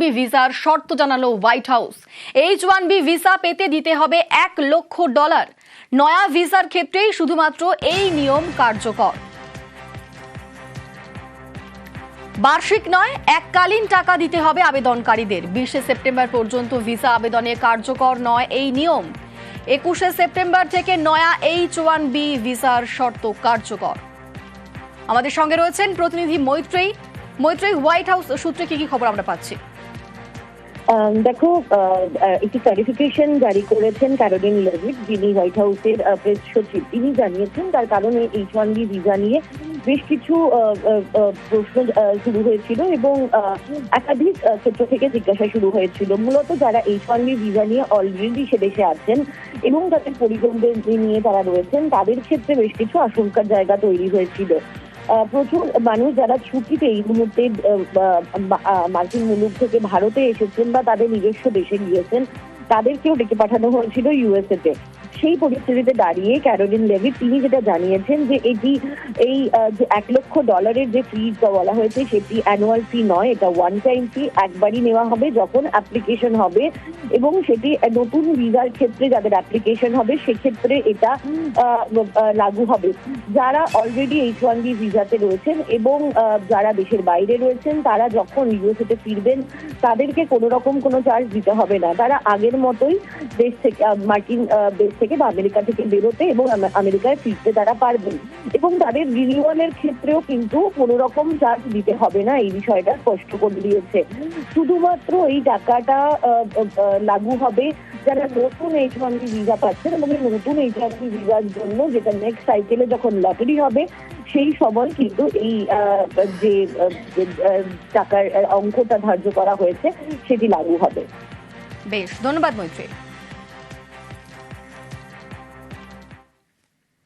B ভিসার শর্ত জানালো White House H one B visa পেতে দিতে হবে এক লক্ষ ডলার। নয়া ভিসার ক্ষেত্রেই শুধুমাত্র এই নিয়ম কার্যকর। বার্ষিক নয়, এককালীন টাকা দিতে হবে আবেদনকারীদের। বিশে সেপ্টেম্বর পর্যন্ত ভিসা আবেদনে কার্যকর নয় এই নিয়ম। একুশে সেপ্টেম্বর থেকে নয়া এইচ ওয়ান বি ভিসার শর্ত কার্যকর। আমাদের সঙ্গে রয়েছেন প্রতিনিধি মৈত্রেয়ী। মৈত্রেয়ী হোয়াইট হাউস সূত্রে কি কি খবর আমরা পাচ্ছি? দেখো একটি ক্লারিফিকেশন জারি করেছেন ক্যারোলিন লেভিট যিনি হোয়াইট হাউসের প্রেস সচিব। তিনি জানিয়েছেন তার কারণে এইচ ওয়ান বি ভিসা নিয়ে বেশ কিছু প্রশ্ন শুরু হয়েছিল এবং একাধিক ক্ষেত্র থেকে জিজ্ঞাসা শুরু হয়েছিল। মূলত যারা এইচ ওয়ান বি ভিসা নিয়ে অলরেডি সে দেশে আছেন এবং তাদের পরিজনদের নিয়ে তারা রয়েছেন, তাদের ক্ষেত্রে বেশ কিছু আশঙ্কার জায়গা তৈরি হয়েছিল। প্রচুর মানুষ যারা ছুটিতে এই মুহূর্তে মার্কিন মুলুক থেকে ভারতে এসেছেন বা তাদের নিজস্ব দেশে গিয়েছেন, তাদেরকেও ডেকে পাঠানো হয়েছিল ইউএসএ তে সেই পরিস্থিতিতে দাঁড়িয়ে ক্যারোলিন লেভি তিনি যেটা জানিয়েছেন যে এটি এই যে এক লক্ষ ডলারের যে ফি বলা হয়েছে, সেটি অ্যানুয়াল ফি নয়, এটা ওয়ান টাইম ফি একবারই নেওয়া হবে যখন অ্যাপ্লিকেশন হবে এবং সেটি নতুন ভিসার ক্ষেত্রে যাদের অ্যাপ্লিকেশন হবে, সেক্ষেত্রে এটা লাগু হবে। যারা অলরেডি এইচ ওয়ান বি ভিসাতে রয়েছেন এবং যারা দেশের বাইরে রয়েছেন, তারা যখন ইউএসএতে ফিরবেন, তাদেরকে কোনো রকম কোনো চার্জ দিতে হবে না। তারা আগের মতোই দেশ থেকে মার্কিন দেশ থেকে বা আমেরিকা থেকে বেরোতে এবং আমেরিকায় ফিরতে তারা পারবেন। এবং তাদের রিনিউয়ালের ক্ষেত্রেও কিন্তু কোনো রকম চার্জ দিতে হবে না, এই বিষয়টা স্পষ্ট করে দিয়েছে। শুধুমাত্র এই টাকাটা লাগু হবে যারা নতুন এইচ ওয়ান বি ভিসা পাচ্ছেন এবং নতুন এইচ ওয়ান বি ভিসার জন্য যেটা নেক্সট সাইকেলে যখন লটারি হবে, সেই সময় কিন্তু এই যে টাকার অঙ্কটা ধার্য করা হয়েছে, সেটি লাগু হবে। বেশ, ধন্যবাদ মৈত্রেয়ী